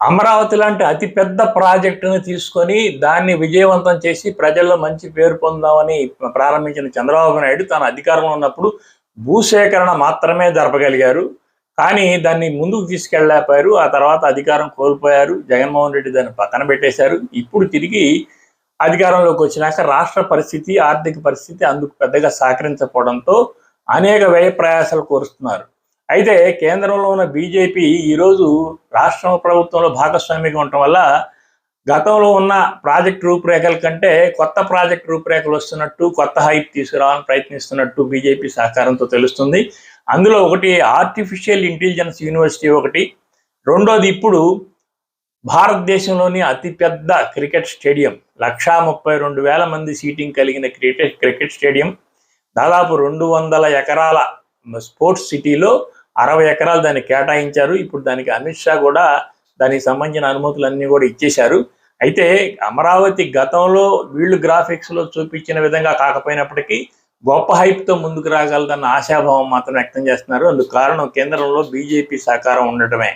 అమరావతి లాంటి అతి పెద్ద ప్రాజెక్టును తీసుకొని దాన్ని విజయవంతం చేసి ప్రజల్లో మంచి పేరు పొందామని ప్రారంభించిన చంద్రబాబు నాయుడు తన అధికారంలో ఉన్నప్పుడు భూసేకరణ మాత్రమే జరపగలిగారు. కానీ దాన్ని ముందుకు తీసుకెళ్ళలేకపోయారు. ఆ తర్వాత అధికారం కోల్పోయారు. జగన్మోహన్ రెడ్డి దాన్ని పక్కన పెట్టేశారు. ఇప్పుడు తిరిగి అధికారంలోకి వచ్చినాక రాష్ట్ర పరిస్థితి ఆర్థిక పరిస్థితి అందుకు పెద్దగా సహకరించకపోవడంతో అనేక వ్యయ ప్రయాసాలు కోరుస్తున్నారు అయితే కేంద్రంలో ఉన్న బీజేపీ ఈరోజు రాష్ట్ర ప్రభుత్వంలో భాగస్వామిగా ఉండటం వల్ల గతంలో ఉన్న ప్రాజెక్ట్ రూపురేఖల కంటే కొత్త ప్రాజెక్ట్ రూపురేఖలు వస్తున్నట్టు కొత్త హైప్ తీసుకురావాలని ప్రయత్నిస్తున్నట్టు బీజేపీ సహకారంతో తెలుస్తుంది. అందులో ఒకటి ఆర్టిఫిషియల్ ఇంటెలిజెన్స్ యూనివర్సిటీ ఒకటి. రెండోది ఇప్పుడు భారతదేశంలోని అతిపెద్ద క్రికెట్ స్టేడియం. లక్షా ముప్పై రెండు వేల మంది సీటింగ్ కలిగిన క్రికెట్ క్రికెట్ స్టేడియం. దాదాపు రెండు వందల ఎకరాల స్పోర్ట్స్ సిటీలో అరవై ఎకరాలు దాన్ని కేటాయించారు. ఇప్పుడు దానికి అమిత్ షా కూడా దానికి సంబంధించిన అనుమతులన్నీ కూడా ఇచ్చేశారు. అయితే అమరావతి గతంలో వీళ్ళు గ్రాఫిక్స్లో చూపించిన విధంగా కాకపోయినప్పటికీ గొప్ప హైప్తో ముందుకు రాగలదన్న ఆశాభావం మాత్రం వ్యక్తం చేస్తున్నారు. అందుకు కారణం కేంద్రంలో బీజేపీ సహకారం ఉండటమే.